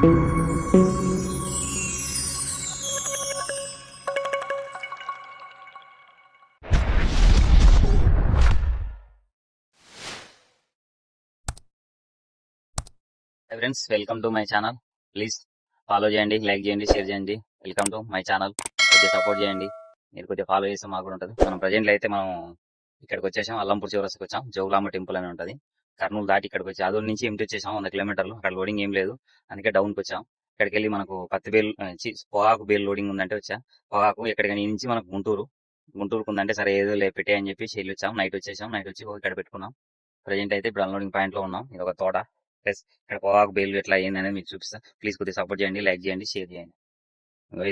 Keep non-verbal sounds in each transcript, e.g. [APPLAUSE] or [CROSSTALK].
Friends welcome to my channel please follow చేయండి like చేయండి share చేయండి. వెల్కమ్ టు మై ఛానల్ కొద్దిగా support చేయండి. మీరు కొద్దిగా ఫాలో చేస్తే మాకు కూడా ఉంటుంది. మనం ప్రజెంట్లో అయితే మనం ఇక్కడికి వచ్చేసాం. అల్లంపూర్ చివరస్కి వచ్చాం. జోగులాంబ టెంపుల్ అని ఉంటుంది. కర్నూలు దాటి ఇక్కడికి వచ్చి ఆదూరు నుంచి ఏమిటి వచ్చేసాం వంద కిలోమీటర్లు. అక్కడ లోడింగ్ ఏం లేదు. అందుకే డౌన్కి వచ్చాం ఇక్కడికి వెళ్ళి మనకు పత్తి బేల్ పొగాకు బేల్ లోడింగ్ ఉందంటే వచ్చా. పొగాకు ఎక్కడికైనా నుంచి మనకు గుంటూరు. గుంటూరుకు ఉందంటే సరే ఏదో లేపెట్టే అని చెప్పి వెళ్ళి వచ్చాం. నైట్ వచ్చేసాం. నైట్ వచ్చి ఇక్కడ పెట్టుకున్నాం. ప్రజెంట్ అయితే ఇప్పుడు అన్లోడింగ్ పాయింట్లో ఉన్నాం. ఇది ఒక తోట. ప్లస్ ఇక్కడ పొగాకు బేలు ఎట్లా అయ్యిందనేది మీకు చూపిస్తా. ప్లీజ్ కొద్దిగా సపోర్ట్ చేయండి లైక్ చేయండి షేర్ చేయండి.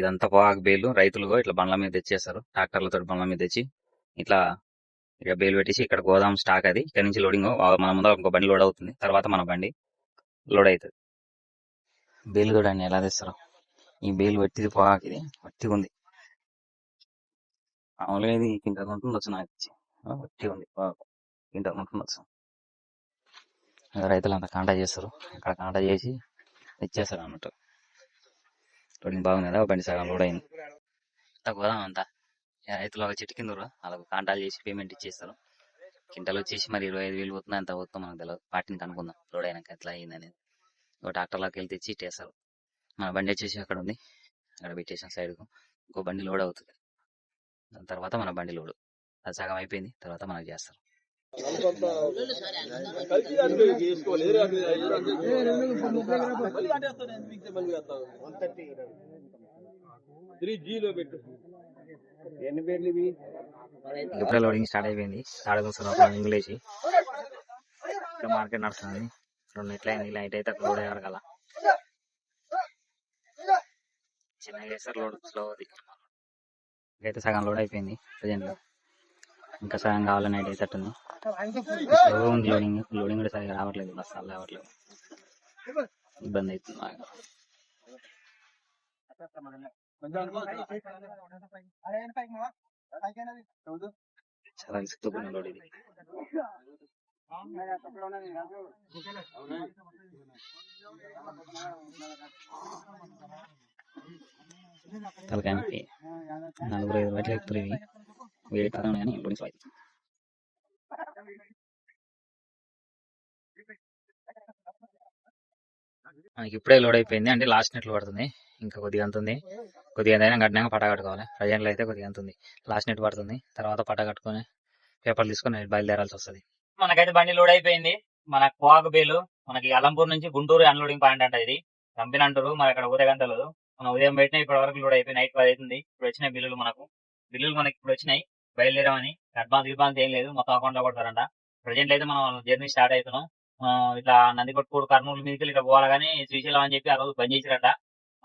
ఇదంతా పొగాకు బేలు. రైతులు ఇట్లా బండ్ల మీద తెచ్చేస్తారు. ట్రాక్టర్లతో బండ్ల మీద తెచ్చి ఇట్లా ఇక బేలు పెట్టేసి ఇక్కడ గోదాం స్టాక్ అది. ఇక్కడ నుంచి లోడింగ్ మన ముందర ఇంకో బండి లోడ్ అవుతుంది. తర్వాత మన బండి లోడ్ అవుతుంది. బేలు చూడండి ఎలా తెస్తారు. ఈ బేలు వట్టిది పొగాకు ఇది వట్టిగా ఉంది. మామూలుగా ఇది ఇంత ఉంటుండొచ్చు నాకు ఇచ్చి వట్టి ఉంది పొగాకు ఇంత ఉంటుండొచ్చు రైతులు అంతా కాంటా చేస్తారు. అక్కడ కాంటా చేసి ఇచ్చేస్తారు అన్నట్టు. లోడింగ్ బాగుంది కదా బండి సగం లోడ్ అయింది. అంత గోదాం అంతా. రైతులు ఒక చెట్టు కింద వాళ్ళకు కాంటాలు చేసి పేమెంట్ ఇచ్చేస్తారు. కింటలు వచ్చేసి మరి ఇరవై ఐదు వేలు పోతుంది అంత పోతుందో మనకు తెలియదు వాటిని కనుక్కుందాం. లోడ్ అయినాక ఎట్లా అయింది అనేది. ఒక ట్రాక్టర్లోకి వెళ్ళి తెచ్చి ఇట్టేస్తారు మన బండి వచ్చేసి అక్కడ ఉంది. అక్కడ పెట్టేసాం సైడ్కు ఇంకో బండి లోడ్ అవుతుంది. దాని తర్వాత మన బండి లోడ్. అది సగం అయిపోయింది. తర్వాత మనకు చేస్తారు. ఎన్ని పేర్లు ఇవి ఇప్పుడే లోడింగ్ స్టార్ట్ అయిపోయింది స్టార్ట్ కూర్చున్నాం ఇంగ్లీష్. ఇక్కడ మార్కెట్ నడుస్తుంది. రెండు నెట్లు అయింది. లైట్ అయితే అక్కడ లోడ్ అయ్యారు కదా. చిన్నగా చేస్తారు లోడ్ స్లో అయితే సగం లోడ్ అయిపోయింది. ప్రజెంట్ ఇంకా సగం కావాలని నైట్ అయితే ఉంది స్లో ఉంది లోడింగ్ లోడింగ్ కూడా సరిగా రావట్లేదు. బస్సాలు రావట్లేదు. ఇబ్బంది అవుతుంది బాగా. తలకాయ నొప్పి నలుగురు ఐదు బయటలు ఎక్కుతారు ఇవి. వేడి కాలం కానీ లోడింగ్ స్లో అవుతుంది మనకి ఇప్పుడే లోడ్ అయిపోయింది. అంటే లాస్ట్ నెట్లు పడుతుంది. ఇంకా కొద్దిగా అంత ఉంది కొద్దిగా ఏదైనా కట్టినాక పట కట్టుకోవాలి. ప్రజెంట్లో అయితే కొద్దిగా ఎంత ఉంది లాస్ట్ నెట్ పడుతుంది. తర్వాత పట కట్టుకొని పేపర్లు తీసుకొని బయలుదేరాల్సి వస్తుంది. మనకైతే బండి లోడ్ అయిపోయింది. మన కోవాకు బేలు మనకి అలంపూర్ నుంచి గుంటూరు అన్లోడింగ్ పాయింట్ అంట ఇది. కంపెనీ అంటారు. మరి అక్కడ ఉదయం గంటలు మనం ఉదయం పెట్టిన ఇప్పటి వరకు లోడ్ అయిపోయి నైట్ పది అవుతుంది. ఇప్పుడు వచ్చినాయి బిల్లులు మనకు. బిల్లులు మనకి ఇప్పుడు వచ్చినాయి. బయలుదేరామని. అడ్వాన్స్ అడ్వాన్స్ ఏం లేదు. మొత్తం అకౌంట్లో కొడతారంట. ప్రజెంట్ అయితే మనం జర్నీ స్టార్ట్ అవుతున్నాం. ఇట్లా నందికొట్కూరు కర్నూలు మీదకి ఇట్లా పోవాలి కానీ శ్రీశైలం అని చెప్పి ఆ రోజు బంద్ చేసిరట.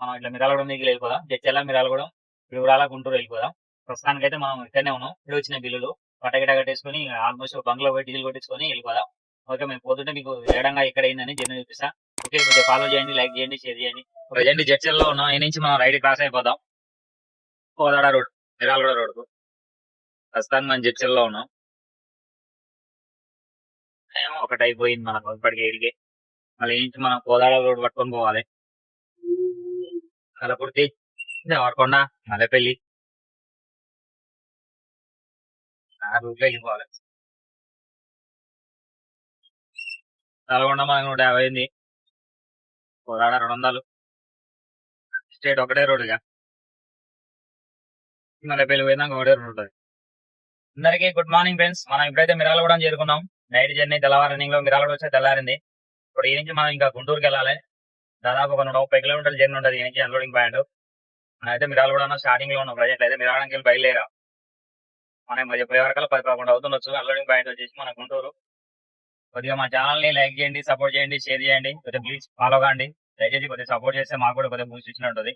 మనం ఇట్లా మిరాలగూడెం దగ్గర వెళ్ళిపోదాం. జడ్చెల్ల మిరాలగూడెం వివరాల గుంటూరు వెళ్ళిపోదాం. ప్రస్తుతానికి అయితే మనం ఇక్కడనే ఉన్నాం. ఇప్పుడు వచ్చిన బిల్లులు పటగిట కట్టేసుకొని ఆల్మోస్ట్ బంగ్లో పోయి డీజిల్ కొట్టించుకొని వెళ్ళిపోదాం. ఓకే మేము పోతుంటే మీకు వేడంగా ఎక్కడ అయిందని జర్నీ చూపిస్తా. ఓకే కొంచెం ఫాలో చేయండి లైక్ చేయండి షేర్ చేయండి. ప్రజెంట్ జడ్చెల్లో ఉన్నాం. ఈ నుంచి మనం రైట్ క్రాస్ అయిపోదాం. కోదాడ రోడ్ మిరాలగూడ రోడ్కు. ప్రస్తుతానికి మనం జడ్చెల్లో ఉన్నాం. ఒకటి అయిపోయింది మనకు ఇప్పటికే ఇడిగే మళ్ళీ ఏంటి మనం కోదాడ రోడ్ పట్టుకొని పోవాలి. కలపుర్తి దేవరకొండ మల్లెపల్లి ఆ రూట్లో వెళ్ళిపోవాలి. నల్గొండ మనకు నూట యాభై అయింది కోదాడ రెండు వందలు. స్టేట్ ఒకటే రోడ్డుగా. మల్లెపల్లి పోయినాక ఒకటే రోడ్ ఉంటుంది. అందరికీ గుడ్ మార్నింగ్ ఫ్రెండ్స్. మనం ఇప్పుడైతే మిరాలగూడెం చేరుకున్నాం. నైట్ జర్నీ తెల్లవారు లో మిరాలగూడ వచ్చే తెల్లారింది. ఇప్పుడు ఈ నుంచి మనం ఇంకా గుంటూరుకి వెళ్ళాలి. దాదాపు ఒక నూట ముప్పై కిలోమీటర్ల జర్నీ ఉంటుంది దీనికి అన్లోడింగ్ పాయింట్ అయితే మీరు కూడా స్టార్టింగ్లో ఉన్నాం ప్రజెంట్ అయితే మిరాలగూడెంకి వెళ్ళి బయలుదేరా. మనం మరి వరకు పది పదకొండు అవుతుండొచ్చు. అన్లోడింగ్ పాయింట్ వచ్చేసి మన గుంటూరు. కొద్దిగా మా ఛానల్ని లైక్ చేయండి సపోర్ట్ చేయండి షేర్ చేయండి. కొద్దిగా ప్లీజ్ ఫాలో కాండి. దయచేసి కొద్దిగా సపోర్ట్ చేస్తే మాకు కూడా కొద్దిగా బూస్ట్ ఇచ్చిన ఉంటుంది.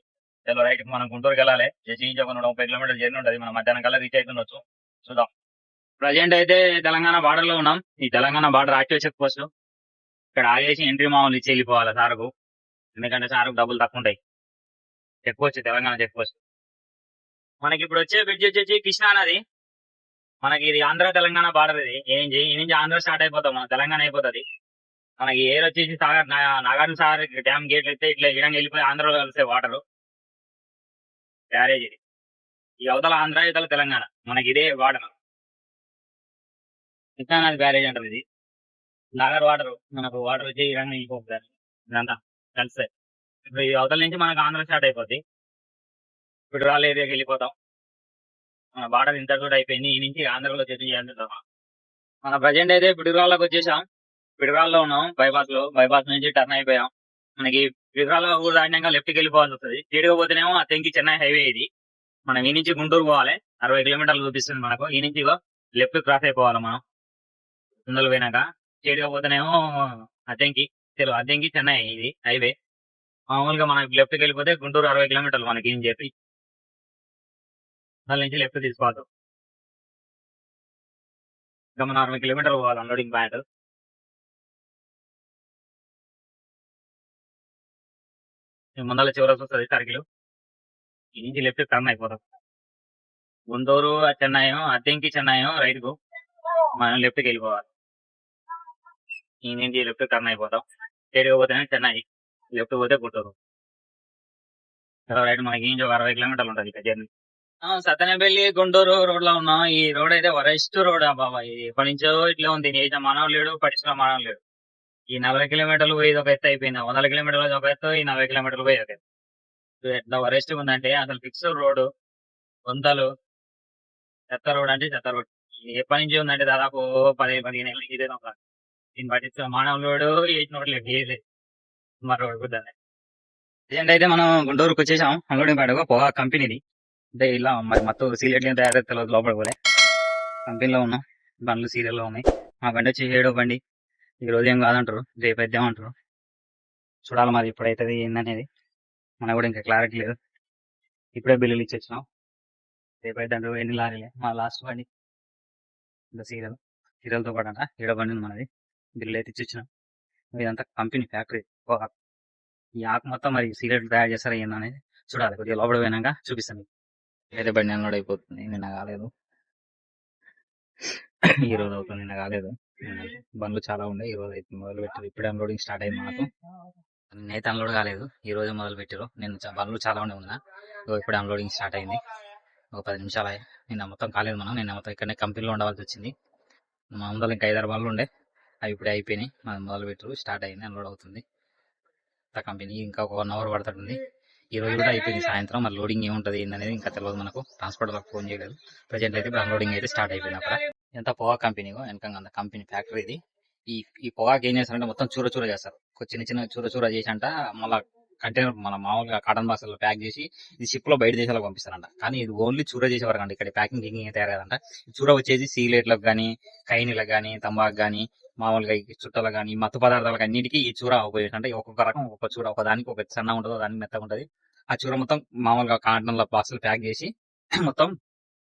చలో రైట్ మనం గుంటూరుకి వెళ్ళాలి. జస్ట్ నుంచి ఒక నూట ముప్పై కిలోమీటర్ల జర్నీ ఉంటుంది. మనం మధ్యాహ్నం కల్లా రీచ్ అవుతుండొచ్చు చూద్దాం. ప్రజెంట్ అయితే తెలంగాణ బార్డర్లో ఉన్నాం. ఈ Telangana border active check post ఇక్కడ ఆగేసి ఎంట్రీ మామూలు ఇచ్చి వెళ్ళిపోవాలి సార్కు. ఎందుకంటే సార్ డబ్బులు తక్కువ ఉంటాయి. Check post Telangana check post. మనకి ఇప్పుడు వచ్చే బ్రిడ్జ్ వచ్చేసి కృష్ణా నది. మనకి ఇది ఆంధ్ర తెలంగాణ బార్డర్ ఇది. ఏ నుంచి ఈ నుంచి ఆంధ్ర స్టార్ట్ అయిపోతాం. మన తెలంగాణ అయిపోతుంది. మనకి ఏర్ వచ్చేసి సాగర్ నా- నాగార్జున సాగర్ డ్యామ్ గేట్లు అయితే ఇట్లా ఈడంగా వెళ్ళిపోయి ఆంధ్రలో కలిసే వాటర్ బ్యారేజ్ ఇది. ఈ అవతల ఆంధ్ర ఇవతల తెలంగాణ. మనకి ఇదే వాటర్ కృష్ణానది బ్యారేజ్ అంటారు ఇది. నాగర్ వాటర్ మనకు వాటర్ వచ్చి ఇడంగా వెళ్ళిపోతుంది ఇదంతా. కలిసే ఇప్పుడు ఈ అవతల నుంచి మనకు ఆంధ్ర స్టార్ట్ అయిపోద్ది. ఇప్పుడు రాళ్ళ ఏరియాకి వెళ్ళిపోతాం. మన బార్డర్ ఇంత కూడా అయిపోయింది. ఈ నుంచి ఆంధ్రలో వచ్చేసి చేద్దాం మన ప్రజెంట్ అయితే పిడుగురాళ్ళకి వచ్చేసాం. పిడుగురాల్లో ఉన్నాం. బైపాస్లో. బైపాస్ నుంచి టర్న్ అయిపోయాం. మనకి పిడుగురాళ్ళ ఊరు దాటినాక లెఫ్ట్కి వెళ్ళిపోవాల్సి వస్తుంది. స్ట్రీట్గా పోతేనేమో అతనికి చెన్నై హైవే ఇది. మనం ఈ నుంచి గుంటూరు పోవాలి. అరవై కిలోమీటర్లు చూపిస్తుంది మనకు. ఈ నుంచి లెఫ్ట్ క్రాస్ అయిపోవాలి మనం. ముందలు పోయినాక. స్ట్రీట్గా పోతేనేమో అద్దెంకి తెలుగు అద్దెంకి చెన్నై ఇది హైవే. మామూలుగా మనకి లెఫ్ట్కి వెళ్ళిపోతే గుంటూరు అరవై కిలోమీటర్లు మనకి ఏం చెప్పి. దాని నుంచి లెఫ్ట్ తీసుకోవద్దు ఇంకా మనం అరవై కిలోమీటర్లు పోవాలి అన్లోడింగ్ పాయింట్. ముందల చివరి వస్తుంది సర్కిల్. ఈ నుంచి లెఫ్ట్ టర్న్ అయిపోతాం. గుంటూరు చెన్నై అద్దెంకి చెన్నై రైట్కు మనం లెఫ్ట్కి వెళ్ళిపోవాలి. ఈ నుంచి లెఫ్ట్ టర్న్ అయిపోతాం. స్ట్రేట్ పోతేనే చెన్నై లెఫ్ట్ పోతే గుంటూరు. రైట్ మనకి ఇంకో ఒక అరవై కిలోమీటర్లు ఉంటుంది ఇక జర్నీ. సత్తెనపల్లి గుంటూరు రోడ్లో ఉన్నాం. ఈ రోడ్ అయితే వరెస్ట్ రోడ్ బాబా. ఇది ఎప్పటి నుంచో ఇట్లా ఉంది. నేను మానవ లేడు పరిశ్రమ మానవ లేడు. ఈ నలభై కిలోమీటర్లు పోయేది ఒక ఎత్తు అయిపోయింది. వందల కిలోమీటర్లు ఒక ఎత్తు ఈ నలభై కిలోమీటర్లు పోయి ఒక ఎత్తు. ఎట్లా వరెస్ట్ ఉందంటే అసలు ఫిక్స్ రోడ్ గుంతలు చెత్త రోడ్ అంటే చెత్త రోడ్. ఎప్పటి నుంచి ఉందంటే దాదాపు పదిహేను పదిహేను ఏళ్ళకి ఇదే ఒక దీన్ని బట్టి మానవ లోడు ఎయిట్ నోట్ లేదు. ఏది మరో రోడ్ అయితే మనం గుంటూరుకు వచ్చేసాం అన్లోడింగ్ పాడగా పొగా కంపెనీది. అంటే ఇలా మరి మొత్తం సీరియల్ తయారైతే తయారు తెలియదు లోపల పోలే. కంపెనీలో ఉన్నాం బండ్లు సీరియల్లో ఉన్నాయి. మా బండి వచ్చి ఏడో బండి. ఈ రోజు ఏం కాదంటారు రేపు అయితే అంటారు. చూడాలి మరి ఇప్పుడైతుంది ఏందనేది. మనకు కూడా ఇంకా క్లారిటీ లేదు. ఇప్పుడే బిల్లులు ఇచ్చి రేపు అయితే అంటారు ఎన్ని లారీలే. మా లాస్ట్ బండి. ఇంకా సీరియల్. సీరియల్తో పాటు అంట ఏడో బండి ఉంది మనది. బిల్లు అయితే ఇచ్చిన ఇదంతా కంపెనీ ఫ్యాక్టరీ. ఈ ఆకు మొత్తం మరి సిగరెట్లు తయారు చేస్తారా ఏందనేది చూడాలి. కొద్దిగా లోపల పోయినాక చూపిస్తాను అయితే బండి అన్లోడ్ అయిపోతుంది. నిన్న కాలేదు. ఈ రోజు అవుతుంది. నిన్న కాలేదు. బండ్లు చాలా ఉన్నాయి. ఈ రోజు అయితే మొదలు పెట్టారు. ఇప్పుడే అన్లోడింగ్ స్టార్ట్ అయింది మాకు. నిన్నైతే అన్లోడ్ కాలేదు. ఈ రోజు మొదలు పెట్టారు. నిన్న బండ్లు చాలా ఉండే ఉన్నా ఇప్పుడు అన్లోడింగ్ స్టార్ట్ అయింది. ఒక పది నిమిషాలు అయ్యాయి. నిన్న మొత్తం కాలేదు మనం. నిన్న మొత్తం ఇక్కడనే కంపెనీలో ఉండవలసి వచ్చింది. మా ముందర ఇంకా హైదరాబాద్లో బండ్లు ఉండే. అవి ఇప్పుడే అయిపోయినాయి. మనం మొదలు పెట్టరు. స్టార్ట్ అయింది. అన్లోడ్ అవుతుంది. కంపెనీ ఇంకా ఒక వన్ అవర్ పడుతుంది ఈ రోజు కూడా అయిపోయింది. సాయంత్రం మరి లోడింగ్ ఏముంటుంది ఏంటనేది ఇంకా తెలియదు మనకు. ట్రాన్స్పోర్ట్ వాళ్ళకి ఫోన్ చేయలేదు. ప్రజెంట్ అయితే ఇప్పుడు అన్లోడింగ్ అయితే స్టార్ట్ అయిపోయింది అక్కడ. ఎంత పొగా కంపెనీ వెనకంగా అంత కంపెనీ ఫ్యాక్టరీ ఇది. ఈ ఈ పొగాకి ఏం చేస్తారంటే మొత్తం చూర చూర చేస్తారు. చిన్న చిన్న చూర చూర చేసి అంట మళ్ళా కంటైనర్ మన మామూలుగా కాటన్ బాక్స్లో ప్యాక్ చేసి ఇది షిప్లో బయట దేశాలకు పంపిస్తారంట. కానీ ఇది ఓన్లీ చూర వరకు అండి. ఇక్కడ ప్యాకింగ్ కింగ్ అయితే తయారు కదంట చూర వచ్చేసి సీలేట్లకు కానీ కైనీలకు కానీ తంబాకు కానీ మామూలుగా ఈ కానీ మత్తు పదార్థాలకు అన్నిటికీ ఈ చూర ఉపయోగించి అంటే ఒక్కొక్క రకం ఒక్కొక్క చూర ఒక దానికి ఒక సన్న ఉంటుంది దానికి మెత్తగా ఉంటుంది. ఆ చూర మొత్తం మామూలుగా కాటన్లో బాక్సులు ప్యాక్ చేసి [CLEARS THROAT] మొత్తం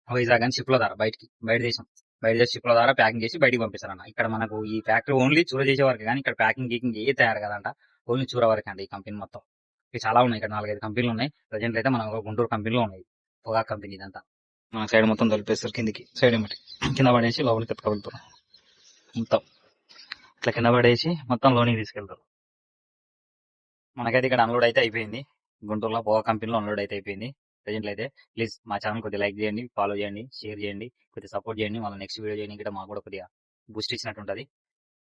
వైజాగ్ అని షిప్లో ద్వారా బయటికి బయట దేశం. బయట దేశం షిప్లో ద్వారా ప్యాకింగ్ చేసి బయటికి పంపిస్తారన్న ఇక్కడ మనకు ఈ ఫ్యాక్టరీ ఓన్లీ చూర చేసే వరకు కానీ ఇక్కడ ప్యాకింగ్ గీకింగ్ ఏ తయారు కదంట. ఓన్లీ చూర వరకు అండి ఈ కంపెనీ మొత్తం. ఇవి చాలా ఉన్నాయి ఇక్కడ నాలుగైదు కంపెనీలు ఉన్నాయి. ప్రజెంట్ అయితే మనం గుంటూరు కంపెనీలో ఉన్నాయి. పొగా కంపెనీ ఇదంతా. మన సైడ్ మొత్తం తొలిపేస్తారు కిందికి సైడ్ ఏమిటి కింద పడేసి లోపలికి ఎత్తుకెళ్తారు. మొత్తం. ఇట్లా కింద పడేసి మొత్తం లోనికి తీసుకెళ్తారు. మనకైతే ఇక్కడ అన్లోడ్ అయితే అయిపోయింది. గుంటూరులో పోగా కంపెనీలో అన్లోడ్ అయితే అయిపోయింది. ప్రజెంట్లు అయితే ప్లీజ్ మా ఛానల్ కొద్దిగా లైక్ చేయండి ఫాలో చేయండి షేర్ చేయండి కొద్దిగా సపోర్ట్ చేయండి. మళ్ళీ నెక్స్ట్ వీడియో చేయండి. ఇక్కడ మాకు కూడా కొద్దిగా బూస్ట్ ఇచ్చినట్టు ఉంటుంది.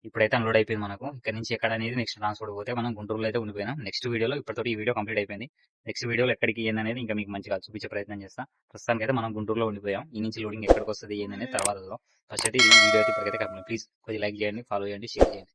ఇప్పుడైతే అన్లోడ్ అయిపోయింది మనకు. ఇక్కడ నుంచి ఎక్కడ అనేది నెక్స్ట్ ట్రాన్స్పోర్ట్ పోతే మనం గుంటూరులో అయితే ఉండిపోయినా. నెక్స్ట్ వీడియోలో ఇప్పటితో ఈ వీడియో కంప్లీట్ అయిపోయింది. నెక్స్ట్ వీడియోలో ఎక్కడికి ఏందనేది ఇంకా మీకు మంచిగా చూపించే ప్రయత్నం చేస్తా. ప్రస్తుతానికి అయితే మనం గుంటూరులో ఉండిపోయాం. ఈ నుంచి లోడింగ్ ఎక్కడికి వస్తుంది ఏందనే తర్వాత ఫస్ట్ అయితే ఈ వీడియో అయితే ఇప్పటికైతే కంప్లీట్. ప్లీజ్ కొద్దిగా లైక్ చేయండి ఫాలో చేయండి షేర్ చేయండి.